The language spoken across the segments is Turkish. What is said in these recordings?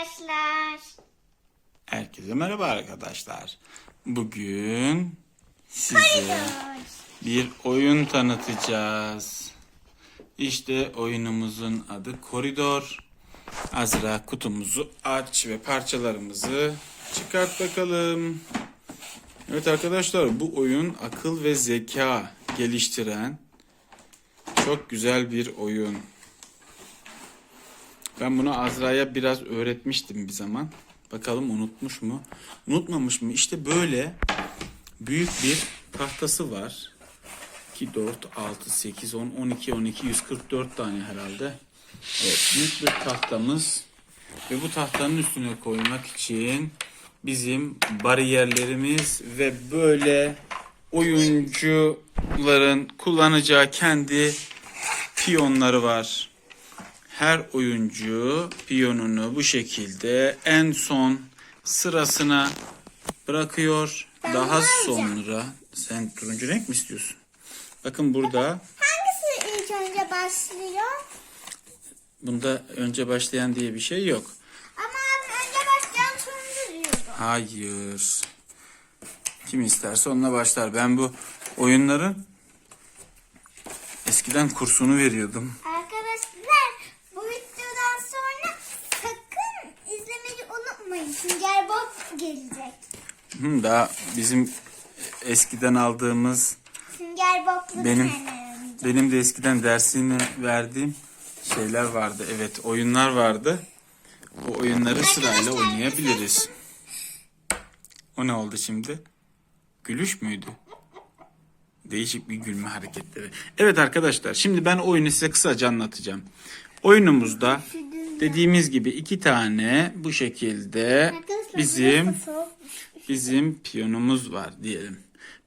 arkadaşlar. Herkese merhaba arkadaşlar. Bugün size bir oyun tanıtacağız. İşte oyunumuzun adı Koridor. Azra kutumuzu aç ve parçalarımızı çıkart bakalım. Evet arkadaşlar bu oyun akıl ve zeka geliştiren çok güzel bir oyun. Ben bunu Azra'ya biraz öğretmiştim bir zaman. Bakalım unutmuş mu? Unutmamış mı? İşte böyle büyük bir tahtası var. 2, 4, 6, 8, 10, 12, 12, 144 tane herhalde. Evet, büyük bir tahtamız. Ve bu tahtanın üstüne koymak için bizim bariyerlerimiz ve böyle oyuncuların kullanacağı kendi piyonları var. Her oyuncu piyonunu bu şekilde en son sırasına bırakıyor. Daha sonra sen turuncu renk mi istiyorsun? Bakın burada Hangisi ilk önce başlıyor? bunda önce başlayan diye bir şey yok. Ama önce başlayan turuncu diyordu. Hayır. Kim isterse onunla başlar. Ben bu oyunların eskiden kursunu veriyordum. Arkadaşlar Sünger Bob gelecek. Hı, daha bizim eskiden aldığımız Sünger Bob'lu Benim-. Benim de eskiden dersini verdiğim şeyler vardı. Evet, oyunlar vardı. Bu oyunları sırayla oynayabiliriz. O ne oldu şimdi? Gülüş müydü? Değişik bir gülme hareketleri. Evet arkadaşlar, şimdi ben oyunu size kısaca anlatacağım. Oyunumuzda dediğimiz gibi iki tane bu şekilde bizim bizim piyonumuz var diyelim.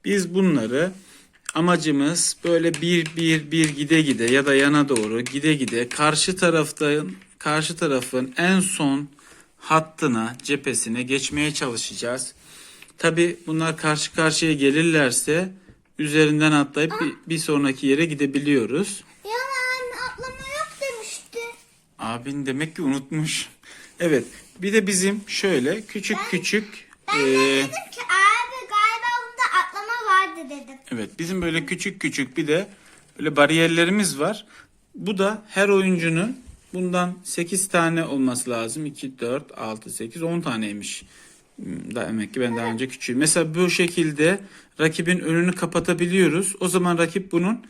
Biz bunları amacımız böyle bir bir bir gide gide ya da yana doğru gide gide karşı taraftan karşı tarafın en son hattına cephesine geçmeye çalışacağız. Tabi bunlar karşı karşıya gelirlerse üzerinden atlayıp bir, bir sonraki yere gidebiliyoruz. Ya anne atlama yok demişti. Abin demek ki unutmuş. Evet bir de bizim şöyle küçük küçük Ben eee, de dedim ki abi galiba bunda atlama vardı dedim. Evet bizim böyle küçük küçük bir de böyle bariyerlerimiz var. Bu da her oyuncunun bundan 8 tane olması lazım. 2, 4, 6, 8, 10 taneymiş. Hmm, demek ki ben daha önce küçüğüm. Mesela bu şekilde rakibin önünü kapatabiliyoruz. O zaman rakip bunun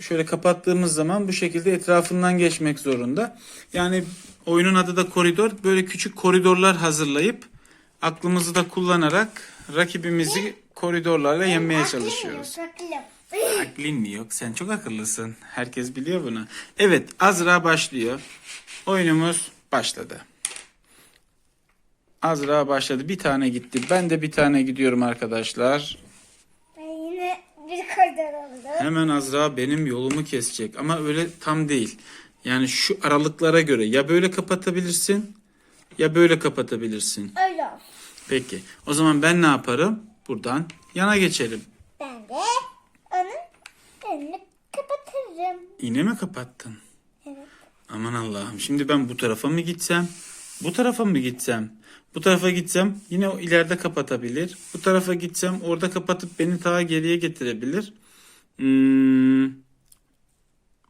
şöyle kapattığımız zaman bu şekilde etrafından geçmek zorunda. Yani oyunun adı da koridor. Böyle küçük koridorlar hazırlayıp aklımızı da kullanarak rakibimizi koridorlarla yenmeye çalışıyoruz. Aklın mı yok? Sen çok akıllısın. Herkes biliyor bunu. Evet Azra başlıyor. Oyunumuz başladı. Azra başladı. Bir tane gitti. Ben de bir tane gidiyorum arkadaşlar. Ben yine bir koridor oldu. Hemen Azra benim yolumu kesecek. Ama öyle tam değil. Yani şu aralıklara göre ya böyle kapatabilirsin ya böyle kapatabilirsin. Öyle olsun. Peki. O zaman ben ne yaparım? Buradan yana geçerim. Ben de onun önünü kapatırım. Yine mi kapattın? Evet. Aman Allah'ım. Şimdi ben bu tarafa mı gitsem? Bu tarafa mı gitsem? Bu tarafa gitsem yine o ileride kapatabilir. Bu tarafa gitsem orada kapatıp beni daha geriye getirebilir. Hmm.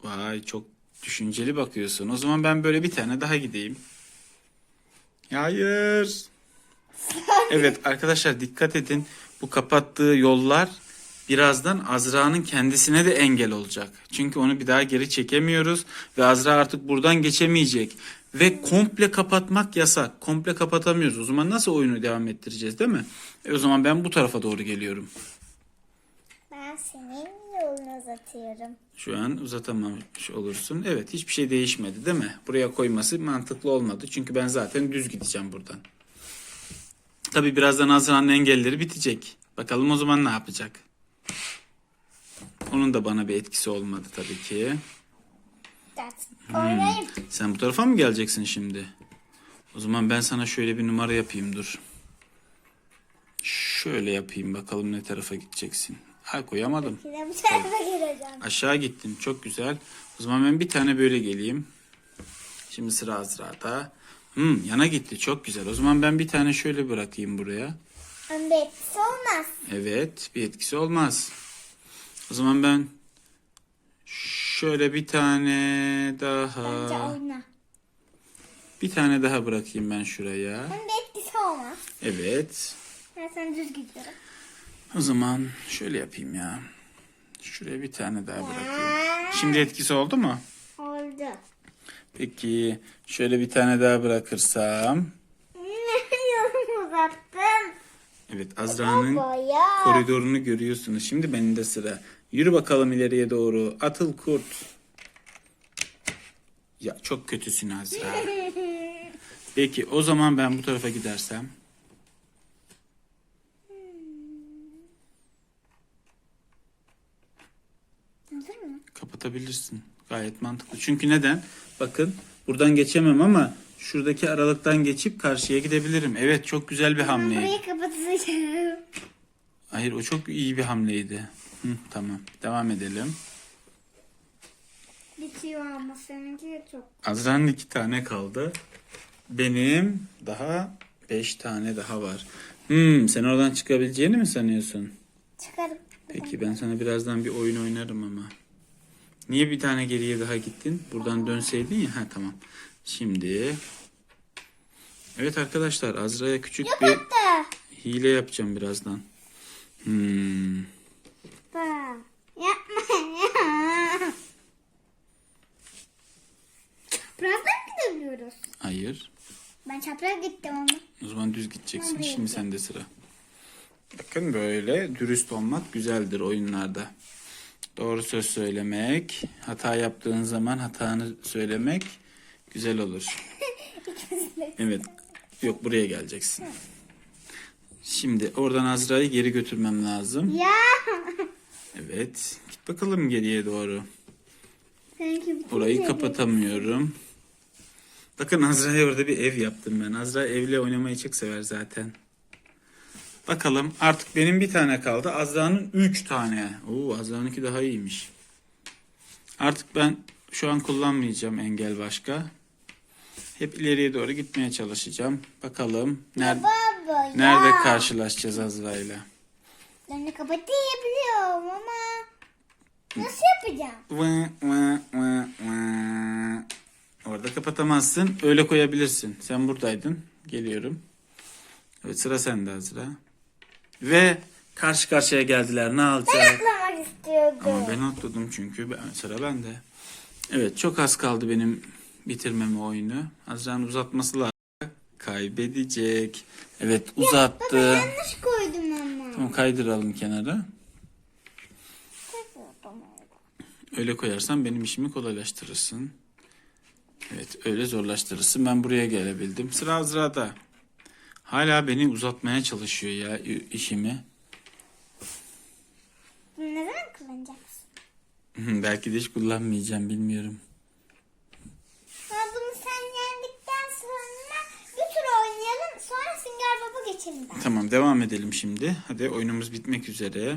Vay çok düşünceli bakıyorsun. O zaman ben böyle bir tane daha gideyim. Hayır. Evet arkadaşlar dikkat edin. Bu kapattığı yollar birazdan Azra'nın kendisine de engel olacak. Çünkü onu bir daha geri çekemiyoruz ve Azra artık buradan geçemeyecek. Ve komple kapatmak yasak. Komple kapatamıyoruz. O zaman nasıl oyunu devam ettireceğiz değil mi? E o zaman ben bu tarafa doğru geliyorum. Ben senin yolunu uzatıyorum. Şu an uzatamamış olursun. Evet hiçbir şey değişmedi değil mi? Buraya koyması mantıklı olmadı. Çünkü ben zaten düz gideceğim buradan. Tabi birazdan Azra'nın engelleri bitecek. Bakalım o zaman ne yapacak? Onun da bana bir etkisi olmadı tabii ki. Oynayayım. Sen bu tarafa mı geleceksin şimdi? O zaman ben sana şöyle bir numara yapayım dur. Şöyle yapayım bakalım ne tarafa gideceksin. Ha koyamadım. Yine bu tarafa gireceğim. Aşağı gittin. Çok güzel. O zaman ben bir tane böyle geleyim. Şimdi sıra Azra'da. Hmm, yana gitti. Çok güzel. O zaman ben bir tane şöyle bırakayım buraya. Önde etkisi olmaz. Evet, bir etkisi olmaz. O zaman ben şöyle bir tane Bence daha oyna. bir tane daha bırakayım ben şuraya. Önde etkisi olmaz. Evet. Ben sana düz gidiyorum. O zaman şöyle yapayım ya. Şuraya bir tane daha bırakayım. Şimdi etkisi oldu mu? Oldu. Peki şöyle bir tane daha bırakırsam. Yolumu uzattın. Evet Azra'nın koridorunu görüyorsunuz. Şimdi benim de sıra. Yürü bakalım ileriye doğru. Atıl kurt. Ya çok kötüsün Azra. Peki o zaman ben bu tarafa gidersem. Kapatabilirsin. Gayet mantıklı. Çünkü neden? Bakın buradan geçemem ama şuradaki aralıktan geçip karşıya gidebilirim. Evet çok güzel bir Ben hamle. burayı kapatacağım. Hayır o çok iyi bir hamleydi. Hı, tamam devam edelim. Bitiyor ama seninki de çok. Azra'nın iki tane kaldı. Benim daha beş tane daha var. Hmm, sen oradan çıkabileceğini mi sanıyorsun? Çıkarım. Peki ben sana birazdan bir oyun oynarım ama. Niye bir tane geriye daha gittin? Buradan dönseydin ya. Ha tamam. Şimdi. Evet arkadaşlar Azra'ya küçük bir Da. hile yapacağım birazdan. Hmm. Da. Yapma ya. Çaprazdan gidebiliyoruz. Hayır. Ben çapraz gittim ama. O zaman düz gideceksin. Ben Şimdi sende sıra. Bakın böyle dürüst olmak güzeldir oyunlarda. Doğru söz söylemek, hata yaptığın zaman hatanı söylemek güzel olur. Evet. Yok buraya geleceksin. Şimdi oradan Azra'yı geri götürmem lazım. Ya. Evet. Git bakalım geriye doğru. Orayı kapatamıyorum. Bakın Azra'ya orada bir ev yaptım ben. Azra evle oynamayı çok sever zaten. Bakalım artık benim bir tane kaldı. Azra'nın üç tane. Oo Azra'nınki daha iyiymiş. Artık ben şu an kullanmayacağım engel başka. Hep ileriye doğru gitmeye çalışacağım. Bakalım nerede, nerede karşılaşacağız Azra'yla. Önünü kapatabiliyorum ama nasıl yapacağım? Orada kapatamazsın. Öyle koyabilirsin. Sen buradaydın. Geliyorum. Evet sıra sende Azra. Ve karşı karşıya geldiler. Ne yapacağız? Atlamak istiyordum. Ama ben atladım çünkü. Ben, sıra bende. Evet çok az kaldı benim bitirmeme oyunu. Azra'nın uzatması lazım. Kaybedecek. Evet uzattı. Yanlış koydum ama. Tamam kaydıralım kenara. Öyle koyarsan benim işimi kolaylaştırırsın. Evet öyle zorlaştırırsın. Ben buraya gelebildim. Sıra Azra'da. Hala beni uzatmaya çalışıyor ya işimi. Bunu ne zaman kullanacaksın? Belki de hiç kullanmayacağım bilmiyorum. Ha, bunu sen yendikten sonra bir tur oynayalım. Sonra Sünger Baba geçelim ben. Tamam devam edelim şimdi. Hadi oyunumuz bitmek üzere.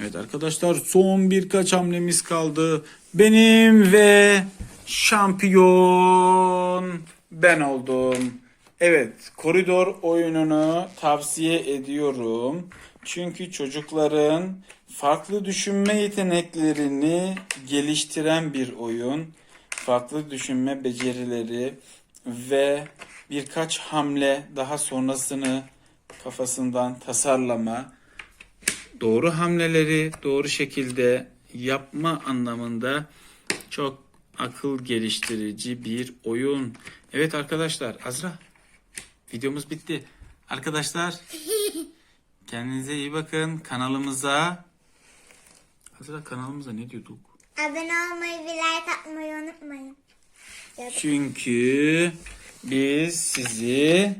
Evet arkadaşlar son birkaç hamlemiz kaldı. Benim ve şampiyon ben oldum. Evet koridor oyununu tavsiye ediyorum. Çünkü çocukların farklı düşünme yeteneklerini geliştiren bir oyun. Farklı düşünme becerileri ve birkaç hamle daha sonrasını kafasından tasarlama, doğru hamleleri doğru şekilde yapma anlamında çok akıl geliştirici bir oyun. Evet arkadaşlar, Azra videomuz bitti. Arkadaşlar kendinize iyi bakın. Kanalımıza Azra kanalımıza ne diyorduk? Abone olmayı ve like atmayı unutmayın. Çünkü biz sizi